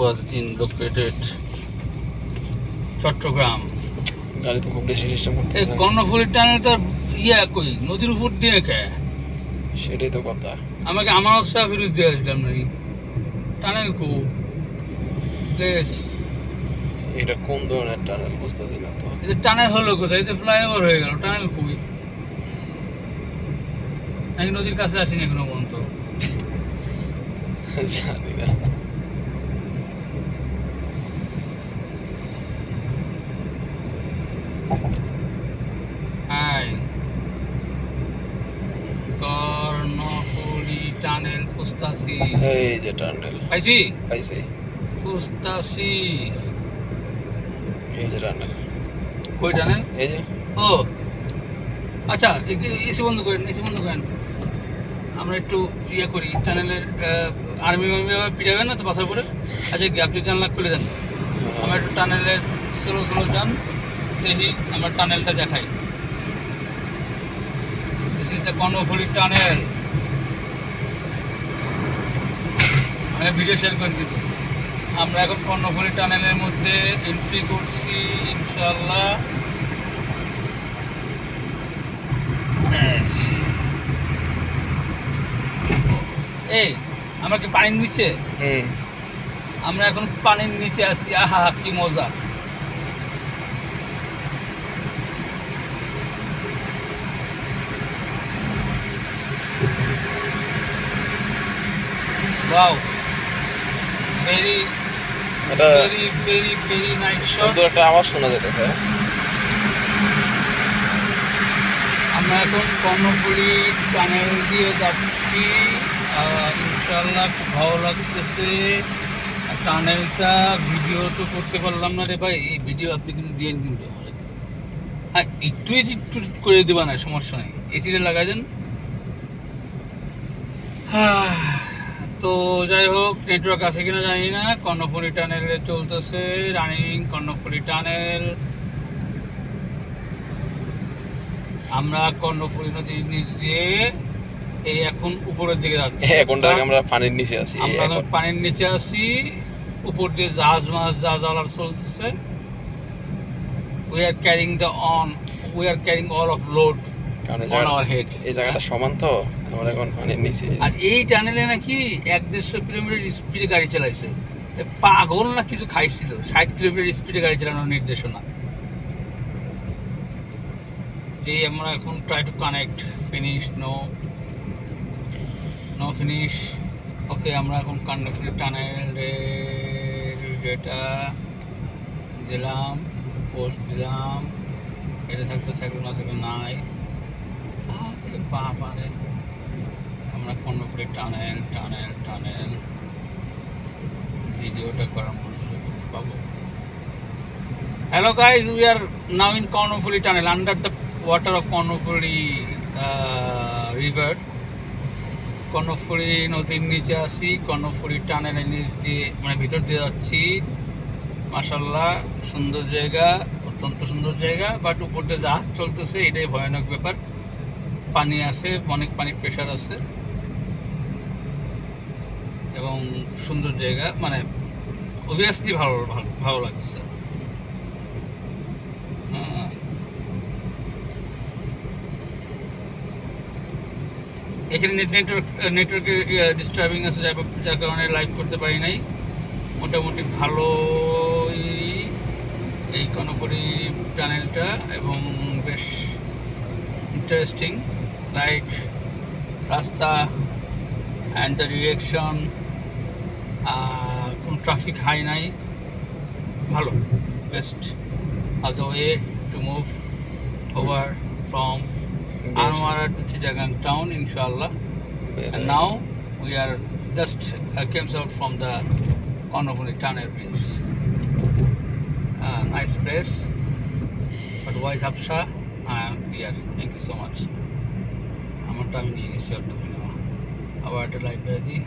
was in located Chittagong গাড়ি তো খুব বেশি সিস্টেম করতে এই কর্ণফুলি টানেল তো ইয়া কই? নদীর উপর দিয়ে কে? সেটাই তো কথা। আমাকে আমার উৎসাহ ফেরত দিয়ে আসলাম নাকি? টানেল কো। প্লেস। এটা কোন ধরনের টানেল বুঝতেছি না তো। এটা টানেল হলো কোথায়? এটা ফ্লাইওভার হয়ে গেল টানেল কই? নাকি নদীর কাছে আসেনি এখনও পর্যন্ত? জানি না হাই কর্ণফুলি টানেল খুঁজতাছি। এই যে টানেল। পাইছি? পাইছি। খুঁজতাছি। এই যে টানেল। কই টানেল? এই যে। ও আচ্ছা এসি বন্ধ করেন এসি বন্ধ করেন। আমরা একটু ইয়ে করি টানেলের আর্মি মার্মি আবার পিটাবেন না তো পাশার পরে আচ্ছা আপনি জানলা খুলে দেন। আমরা একটু টানেলের স্লো স্লো যান দেখি আমরা টানেলটা দেখাই। This is the Karnaphuli tunnel আমি ভিডিও শেয়ার করে দিব। আমরা এখন কর্ণফুলি টানেলের মধ্যে এন্ট্রি করছি ইনশাল্লাহ এই আমরা কি পানির নিচে? আমরা এখন পানির নিচে আছি আহা কি মজা। ওয়াও ভেরি এটা very very very nice shot সুন্দর একটা আওয়াজ শোনা যেতেছে আমরা এখন কর্ণপুরি টানেল দিয়ে যাচ্ছি। ইনশাল্লাহ খুব ভালো লাগতেছে। টানেলটা ভিডিও তো করতে পারলাম না রে ভাই। এই ভিডিও আপনি কিন্তু দিয়ে কিন্তু। হ্যাঁ একটু এডিট করে দেবা না সমস্যা নেই। এসিতে লাগাই দেন। হ্যাঁ, তো যাই হোক নেটওয়ার্ক আছে কিনা জানি না। কর্ণপুরি টানেলে চলতেছে রানিং কর্ণপুরি টানেল আমরা কর্ণফুলী নদীর নিচ দিয়ে এই এখন উপরের দিকে যাচ্ছি। এখন থেকে আমরা পানির নিচে আছি আমরা এখন পানির নিচে আছি উপর দিয়ে জাহাজ মাছ যা জ্বালার চলতেছে। We are carrying the on we are carrying all of load on our head এই জায়গাটা সমান তো আমরা এখন পানির নিচে। আর এই টানেলে নাকি এক দেড়শো কিলোমিটার স্পিডে গাড়ি চালাইছে। পাগল না কিছু খাইছিল? ষাট কিলোমিটার স্পিডে গাড়ি চালানোর নির্দেশনা। এই আমরা এখন try to connect finish no no finish okay আমরা এখন কর্ণফুলি টানেলের ডেটা দিলাম পোস্ট দিলাম। এটা থাকলে থাকলে না থাকলে নাই। বাবারে। আমরা কর্ণফুলি টানেল টানেল টানেল। ভিডিওটা করার সুযোগ পাবো। Hello guys we are now in Karnaphuli tunnel under the water of Karnaphuli river Karnaphuli নদীর নিচে আছি, কর্ণফুলি টানেলের নিচ দিয়ে মানে ভিতর দিয়ে যাচ্ছি। মাসাল্লাহ সুন্দর জায়গা, অত্যন্ত সুন্দর জায়গা বাট উপর দিয়ে জাহাজ চলতেছে, এটাই ভয়ানক ব্যাপার। পানি আছে, অনেক পানির প্রেশার আছে এবং সুন্দর জায়গা মানে অবভিয়াসলি ভালো, ভালো- ভালো লাগছে। এখানে নেটওয়ার্ক নেটওয়ার্কের ডিস্টার্বিং আছে, যার কারণে লাইভ করতে পারি নাই মোটামুটি ভালোই এই কর্ণপুরি টানেলটা এবং বেশ ইন্টারেস্টিং লাইট রাস্তা অ্যান্ড দ্য ডিরেকশন কোনো ট্রাফিক হাই নাই ভালো best of the way to move over from Anwara to Chittagong town, inshallah. And now we are just uh, came out from the Konnapuri Tunnel Bridge. Uh, nice place. But why Hapsa? I am here. Thank you so much. আমারটা আমি নিয়ে গেছি অর্থ নেওয়া আবার একটা library